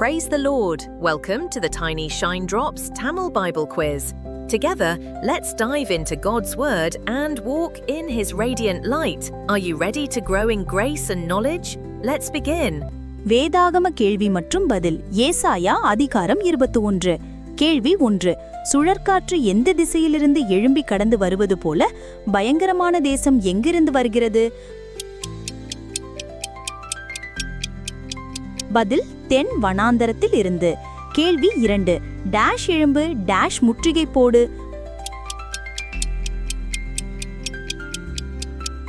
Praise the Lord. Welcome to the Tiny Shine Drops Tamil Bible Quiz. Together, let's dive into God's Word and walk in His radiant light. Are you ready to grow in grace and knowledge? Let's begin. வேதாகம கேள்வி மற்றும் பதில் ஏசாயா அதிகாரம் இருபத்தி ஒன்று கேள்வி ஒன்று சுழற்காற்று எந்த திசையிலிருந்து எழும்பி கடந்து வருவது போல பயங்கரமான தேசம் எங்கிருந்து வருகிறது பதில் தென் வனாந்தரத்தில் இருந்து. கேள்வி இரண்டு. டேஷ் எழும்பு டேஷ் முற்றுகை போடு.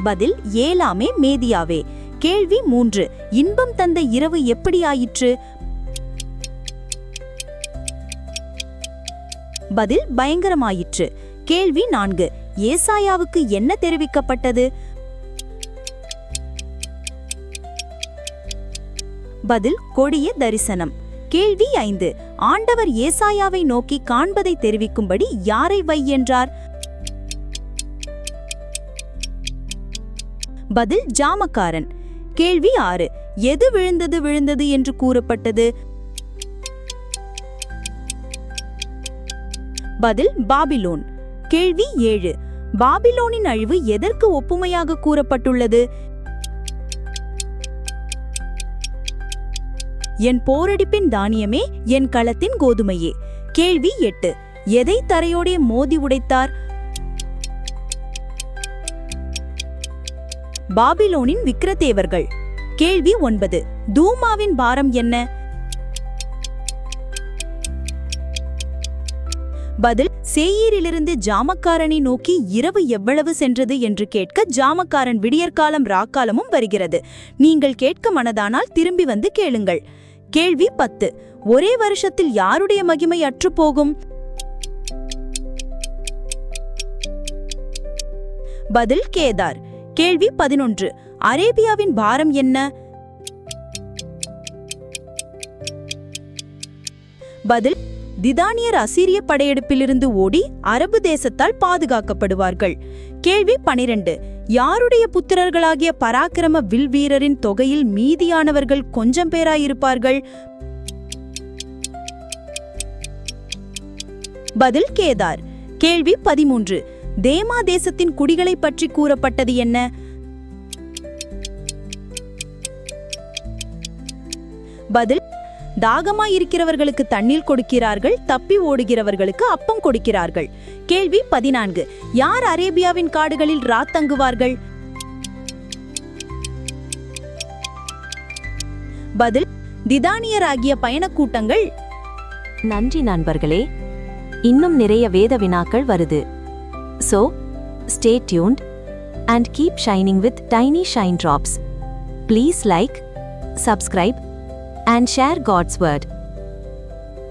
பதில் ஏலாமே மேதியாவே. கேள்வி மூன்று. இன்பம் தந்த இரவு எப்படி ஆயிற்று? பதில் பயங்கரமாயிற்று. கேள்வி நான்கு. ஏசாயாவுக்கு என்ன தெரிவிக்கப்பட்டது? பதில் கொடிய தரிசனம். கேள்வி ஐந்து. ஆண்டவர் ஏசாயாவை நோக்கி காண்பதை தெரிவிக்கும்படி யாரை வை என்றார்? பதில் ஜாமக்காரன். கேள்வி ஆறு. எது விழுந்தது விழுந்தது என்று கூறப்பட்டது? பதில் பாபிலோன். கேள்வி ஏழு. பாபிலோனின் அழிவு எதற்கு ஒப்புமையாக கூறப்பட்டுள்ளது? என் போரடிப்பின் தானியமே என் களத்தின் கோதுமையே. கேள்வி எட்டு. எதை தரையோடே மோதி உடைத்தார்? பாபிலோனின் விக்கிரதேவர்கள் கேள்வி ஒன்பது. தூமாவின் பாரம் என்ன? பதில் சேயீரிலிருந்து ஜாமக்காரனை நோக்கி இரவு எவ்வளவு சென்றது என்று கேட்க ஜாமக்காரன் விடியற்காலம் ராக்காலமும் வருகிறது. நீங்கள் கேட்க மனதானால் திரும்பி வந்து கேளுங்கள். கேள்வி பத்து. ஒரே வருஷத்தில் யாருடைய மகிமை அற்றுப்போகும்? பதில் கேதார். கேள்வி பதினொன்று. அரேபியாவின் பாரம் என்ன? பதில் திதானியர் அசீரிய படையெடுப்பிலிருந்து ஓடி அரபு தேசத்தால் பாதுகாக்கப்படுவார்கள். கேள்வி பனிரெண்டு. யாருடைய புத்திரர்களாகிய பராக்கிரம வில் வீரரின் தொகையில் மீதியானவர்கள் கொஞ்சம் பேராயிருப்பார்கள்? பதில் கேதார். கேள்வி பதிமூன்று. தேமா தேசத்தின் குடிகளைப் பற்றி கூறப்பட்டது என்ன? பதில் தாகமாயிருக்கிறவர்களுக்கு தண்ணீர் கொடுக்கிறார்கள் தப்பி ஓடுகிறவர்களுக்கு அப்பம் கொடுக்கிறார்கள். கேள்வி பதினான்கு. யார் அரேபியாவின் காடுகளில் ராத்தங்குவார்கள் பதில் திதானியராகிய பயணக்கூட்டங்கள். நன்றி நண்பர்களே. இன்னும் நிறைய வேத வினாக்கள் வருது. So stay tuned and keep shining with tiny shine drops please like subscribe and share God's word.